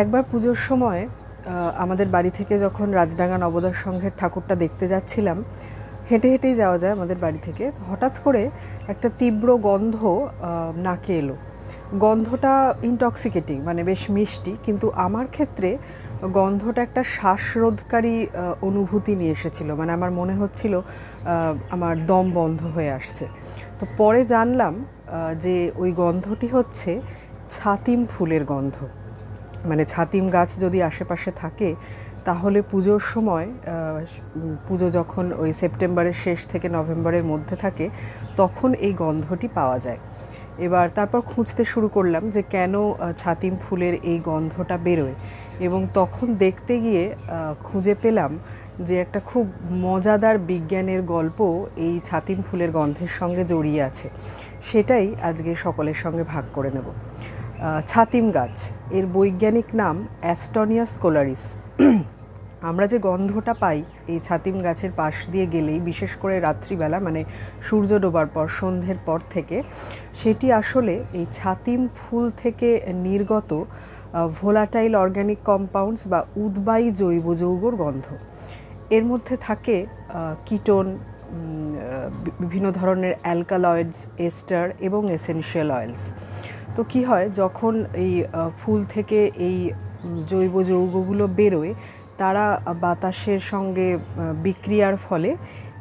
একবার পুজোর সময় আমাদের বাড়ি থেকে যখন রাজডাঙ্গা নবোদয় সংঘের ঠাকুরটা দেখতে যাচ্ছিলাম, হেঁটে হেঁটেই যাওয়া যায় আমাদের বাড়ি থেকে। হঠাৎ করে একটা তীব্র গন্ধ নাকে এলো। গন্ধটা ইনটক্সিকেটিং মানে বেশ মিষ্টি, কিন্তু আমার ক্ষেত্রে গন্ধটা একটা শ্বাসরোধকারী অনুভূতি নিয়ে এসেছিল। মানে আমার মনে হচ্ছিল আমার দম বন্ধ হয়ে আসছে। তো পরে জানলাম যে ওই গন্ধটি হচ্ছে ছাতিম ফুলের গন্ধ। মানে ছাতিম গাছ যদি আশেপাশে থাকে, তাহলে পুজোর সময় পুজো যখন ওই সেপ্টেম্বরের শেষ থেকে নভেম্বরের মধ্যে থাকে, তখন এই গন্ধটি পাওয়া যায়। এবার তারপর খুঁজতে শুরু করলাম যে কেন ছাতিম ফুলের এই গন্ধটা বেরোয়। এবং তখন দেখতে গিয়ে খুঁজে পেলাম যে একটা খুব মজাদার বিজ্ঞানের গল্প এই ছাতিম ফুলের গন্ধের সঙ্গে জড়িয়ে আছে। সেটাই আজকে সকলের সঙ্গে ভাগ করে নেব। ছাতিম গাছ। এর বৈজ্ঞানিক নাম অ্যাস্টনিয়া স্কোলারিস আমরা যে গন্ধটা পাই এই ছাতিম গাছের পাশ দিয়ে গেলেই, বিশেষ করে রাত্রিবেলা মানে সূর্য ডোবার পর, সন্ধ্যের পর থেকে, সেটি আসলে এই ছাতিম ফুল থেকে নির্গত ভোলাটাইল অর্গ্যানিক কম্পাউন্ডস বা উদ্বায়ী জৈব যৌগর গন্ধ। এর মধ্যে থাকে কিটোন বিভিন্ন ধরনের অ্যালকালয়েডস, এস্টার এবং এসেনশিয়াল অয়েলস। তো কি হয়, যখন এই ফুল থেকে এই জৈব যৌগগুলো বেরোয়, তারা বাতাসের সঙ্গে বিক্রিয়ার ফলে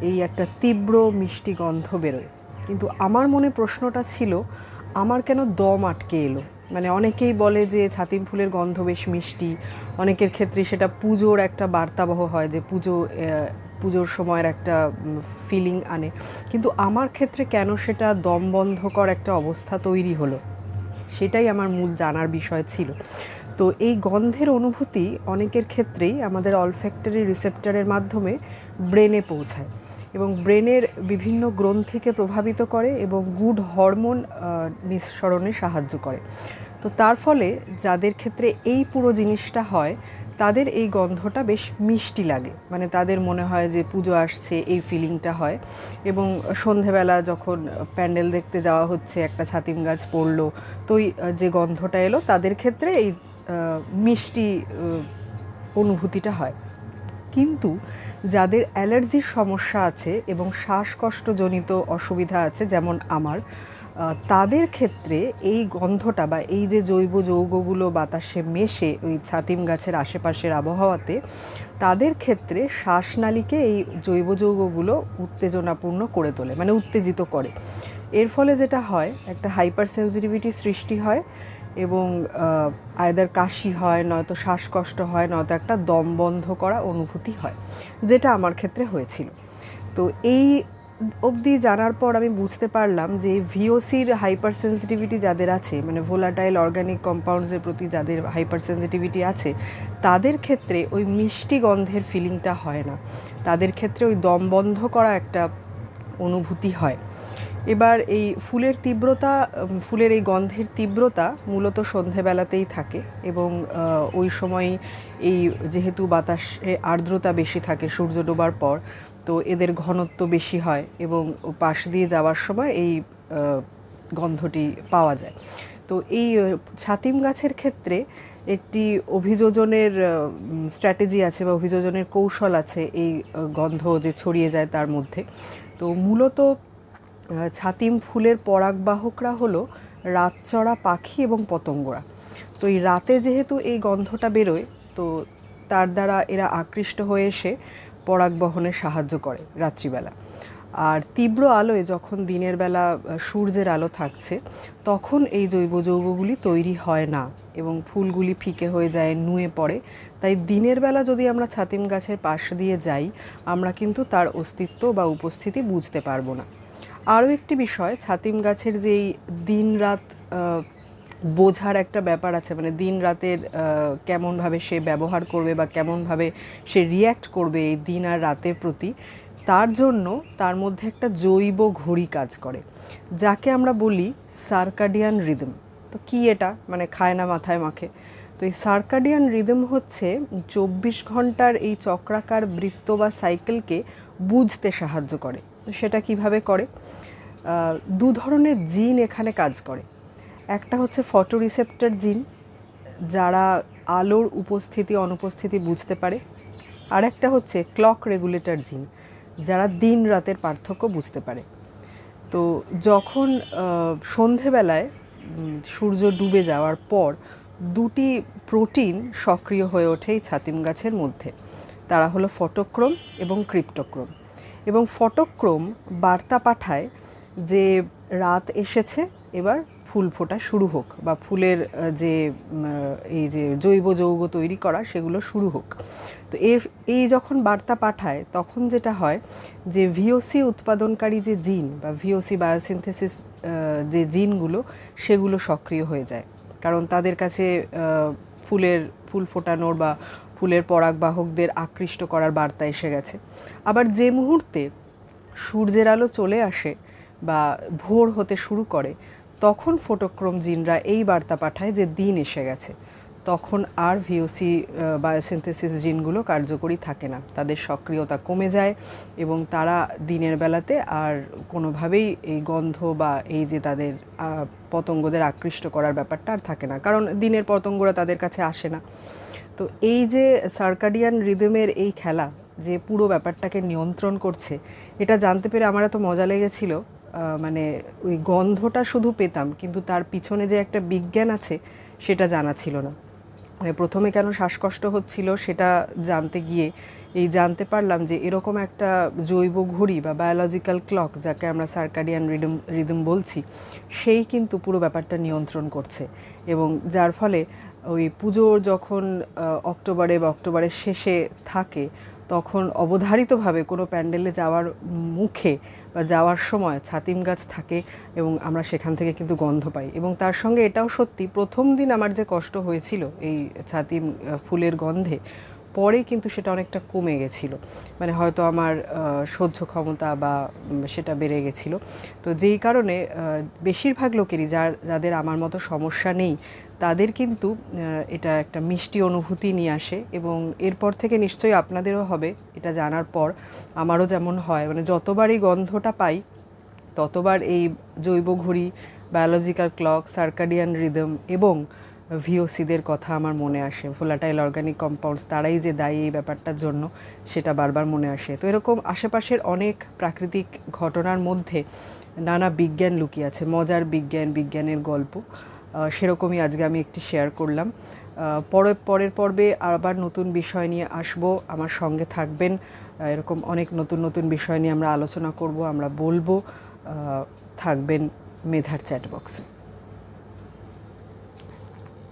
এই একটা তীব্র মিষ্টি গন্ধ বেরোয়। কিন্তু আমার মনে প্রশ্নটা ছিল, আমার কেন দম আটকে এলো? মানে অনেকেই বলে যে ছাতিম ফুলের গন্ধ বেশ মিষ্টি। অনেকের ক্ষেত্রে সেটা পুজোর একটা বার্তাবহ হয় যে পুজো পুজোর সময়ের একটা ফিলিং আনে। কিন্তু আমার ক্ষেত্রে কেন সেটা দম বন্ধকর একটা অবস্থা তৈরি হলো? সেটাই আমার মূল জানার বিষয় ছিল। তো এই গন্ধের অনুভূতি অনেকের ক্ষেত্রেই আমাদের অলফ্যাক্টরি রিসেপ্টারের মাধ্যমে ব্রেনে পৌঁছায় এবং ব্রেনের বিভিন্ন গ্রন্থিকে প্রভাবিত করে এবং গুড হরমোন নিঃসরণে সাহায্য করে। তো তার ফলে যাদের ক্ষেত্রে এই পুরো জিনিসটা হয় তাদের এই গন্ধটা বেশ মিষ্টি লাগে। মানে তাদের মনে হয় যে পুজো আসছে, এই ফিলিংটা হয়। এবং সন্ধেবেলা যখন প্যান্ডেল দেখতে যাওয়া হচ্ছে, একটা ছাতিম গাছ পড়ল, তো যে গন্ধটা এলো, তাদের ক্ষেত্রে এই মিষ্টি অনুভূতিটা হয়। কিন্তু যাদের অ্যালার্জির সমস্যা আছে এবং শ্বাসকষ্টজনিত অসুবিধা আছে, যেমন আমার তাদের ক্ষেত্রে এই গন্ধটা বা এই যে জৈব যৌগগুলো বাতাসে মেশে ওই ছাতিম গাছের আশেপাশের আবহাওয়াতে, তাদের ক্ষেত্রে শ্বাসনালীকে এই জৈব যৌগগুলো উত্তেজনাপূর্ণ করে তোলে মানে উত্তেজিত করে। এর ফলে যেটা হয়, একটা হাইপার সেন্সিটিভিটি সৃষ্টি হয় এবং আয়দার কাশি হয়, নয়তো শ্বাসকষ্ট হয়, নয়তো একটা দম বন্ধ করা অনুভূতি হয়, যেটা আমার ক্ষেত্রে হয়েছিল। তো এই অবধি জানার পর আমি বুঝতে পারলাম যে ভিওসির হাইপার সেন্সিটিভিটি যাদের আছে মানে ভোলাটাইল অর্গানিক কম্পাউন্ডসের প্রতি যাদের হাইপার সেন্সিটিভিটি আছে, তাদের ক্ষেত্রে ওই মিষ্টি গন্ধের ফিলিংটা হয় না। তাদের ক্ষেত্রে ওই দম বন্ধ করা একটা অনুভূতি হয়। এবার এই ফুলের তীব্রতা ফুলের এই গন্ধের তীব্রতা মূলত সন্ধেবেলাতেই থাকে এবং ওই সময় এই যেহেতু বাতাসে আর্দ্রতা বেশি থাকে সূর্য ডোবার পর তো এদের ঘনত্ব বেশি হয় এবং পাশ দিয়ে যাওয়ার সময় এই গন্ধটি পাওয়া যায়। তো এই ছাতিম গাছের ক্ষেত্রে একটি অভিযোজনের স্ট্র্যাটেজি আছে বা অভিযোজনের কৌশল আছে এই গন্ধ যে ছড়িয়ে যায় তার মধ্যে। তো মূলত ছাতিম ফুলের পরাগবাহকরা হলো রাতচড়া পাখি এবং পতঙ্গরা। তো এই রাতে যেহেতু এই গন্ধটা বেরোয়, তো তার দ্বারা এরা আকৃষ্ট হয়ে এসে পরাগ বহনে সাহায্য করে রাত্রিবেলা। আর তীব্র আলোয় যখন দিনের বেলা সূর্যের আলো থাকছে, তখন এই জৈব যৌগগুলি তৈরি হয় না এবং ফুলগুলি ফিকে হয়ে যায়, নুয়ে পড়ে। তাই দিনের বেলা যদি আমরা ছাতিম গাছের পাশ দিয়ে যাই, আমরা কিন্তু তার অস্তিত্ব বা উপস্থিতি বুঝতে পারব না। আরও একটি বিষয়, ছাতিম গাছের যেই দিন রাত বোঝার একটা ব্যাপার আছে মানে দিন রাতের কেমনভাবে সে ব্যবহার করবে বা কেমনভাবে সে রিয়্যাক্ট করবে এই দিন আর রাতের প্রতি, তার জন্য তার মধ্যে একটা জৈব ঘড়ি কাজ করে, যাকে আমরা বলি সার্কাডিয়ান রিদম তো কি এটা? মানে খায় না মাথায় মাখে। তো এই সার্কাডিয়ান রিদম হচ্ছে চব্বিশ ঘণ্টার এই চক্রাকার বৃত্ত বা সাইকেলকে বুঝতে সাহায্য করে। সেটা কীভাবে করে? দু ধরনের জিন এখানে কাজ করে। একটা হচ্ছে ফটোরিসেপ্টর জিন যারা আলোর উপস্থিতি, অনুপস্থিতি বুঝতে পারে। আর একটা হচ্ছে ক্লক রেগুলেটর জিন যারা দিন রাতের পার্থক্য বুঝতে পারে। তো যখন সন্ধেবেলায় সূর্য ডুবে যাওয়ার পর দুটি প্রোটিন সক্রিয় হয়ে ওঠে এই ছাতিম গাছের মধ্যে। তারা হলো ফটোক্রোম এবং ক্রিপ্টোক্রোম এবং ফটোক্রোম বার্তা পাঠায় যে রাত এসেছে, এবার ফুল ফোটা শুরু হোক বা ফুলের যে এই যে জৈব যৌগ তৈরি করা সেগুলো শুরু হোক। তো এর, এই যখন বার্তা পাঠায়, তখন যেটা হয় যে ভিওসি উৎপাদনকারী যে জিন বা ভিওসি বায়োসিনথেসিস যে জিনগুলো সেগুলো সক্রিয় হয়ে যায়। কারণ তাদের কাছে ফুলের, ফুল ফোটানোর বা ফুলের পরাগবাহকদের আকৃষ্ট করার বার্তা এসে গেছে। আবার যে মুহূর্তে সূর্যের আলো চলে আসে বা ভোর হতে শুরু করে তখন ফটোক্রোম জিনরা এই বার্তা পাঠায় যে দিন এসে গেছে। তখন আর ভিওসি বায়োসিনথেসিস জিনগুলো কার্যকরী থাকে না। তাদের সক্রিয়তা কমে যায় এবং তারা দিনের বেলাতে আর কোনোভাবেই এই গন্ধ বা এই যে তাদের পতঙ্গদের আকৃষ্ট করার ব্যাপারটা আর থাকে না। কারণ দিনের পতঙ্গরা তাদের কাছে আসে না। তো এই যে সার্কাডিয়ান রিদমের এই খেলা, যে পুরো ব্যাপারটাকে নিয়ন্ত্রণ করছে, এটা জানতে পেরে আমার এত মজা লেগেছিল। মানে ওই গন্ধটা শুধু পেতাম, কিন্তু তার পিছনে যে একটা বিজ্ঞান আছে সেটা জানা ছিল না। মানে প্রথমে কেন শ্বাসকষ্ট হচ্ছিল সেটা জানতে গিয়ে এই জানতে পারলাম যে এরকম একটা জৈব ঘড়ি বা বায়োলজিক্যাল ক্লক যাকে আমরা সার্কাডিয়ান রিদম রিদম বলছি, সেই কিন্তু পুরো ব্যাপারটা নিয়ন্ত্রণ করছে। এবং যার ফলে ওই পুজোর যখন অক্টোবরে বা অক্টোবরের শেষে থাকে তখন অবধারিতভাবে কোনো প্যান্ডেলে যাওয়ার মুখে বা যাওয়ার সময় ছাতিম গাছ থাকে এবং আমরা সেখান থেকে কিন্তু গন্ধ পাই। এবং তার সঙ্গে এটাও সত্যি, প্রথম দিন আমার যে কষ্ট হয়েছিল এই ছাতিম ফুলের গন্ধে, পরে কিন্তু সেটা অনেকটা কমে গেছিল। মানে হয়তো আমার সহ্য ক্ষমতা বা সেটা বেড়ে গেছিল। তো যেই কারণে বেশিরভাগ লোকেরই যার, যাদের আমার মতো সমস্যা নেই তাদের কিন্তু এটা একটা মিষ্টি অনুভূতি নিয়ে আসে এবং এরপর থেকে নিশ্চয়ই আপনাদেরও হবে, এটা জানার পর আমারও যেমন হয়। মানে যতবার এই গন্ধটা পাই, ততবার এই জৈব ঘড়ি বায়োলজিক্যাল ক্লক সার্কাডিয়ান রিদম এবং ভিওসিদের কথা আমার মনে আসে। ভোলাটাইল অর্গানিক কম্পাউন্ডস তারাই যে দায়ী এই ব্যাপারটার জন্য, সেটা বারবার মনে আসে। তো এরকম আশেপাশের অনেক প্রাকৃতিক ঘটনার মধ্যে নানা বিজ্ঞান লুকিয়ে আছে, মজার বিজ্ঞান, বিজ্ঞানের গল্প। সেরকমই আজকে আমি একটি শেয়ার করলাম। পরে পরের পর্বে আবার নতুন বিষয় নিয়ে আসব। আমার সঙ্গে থাকবেন এরকম অনেক নতুন নতুন বিষয় নিয়ে আমরা আলোচনা করব, আমরা বলব। থাকবেন মেধার চ্যাট বক্সে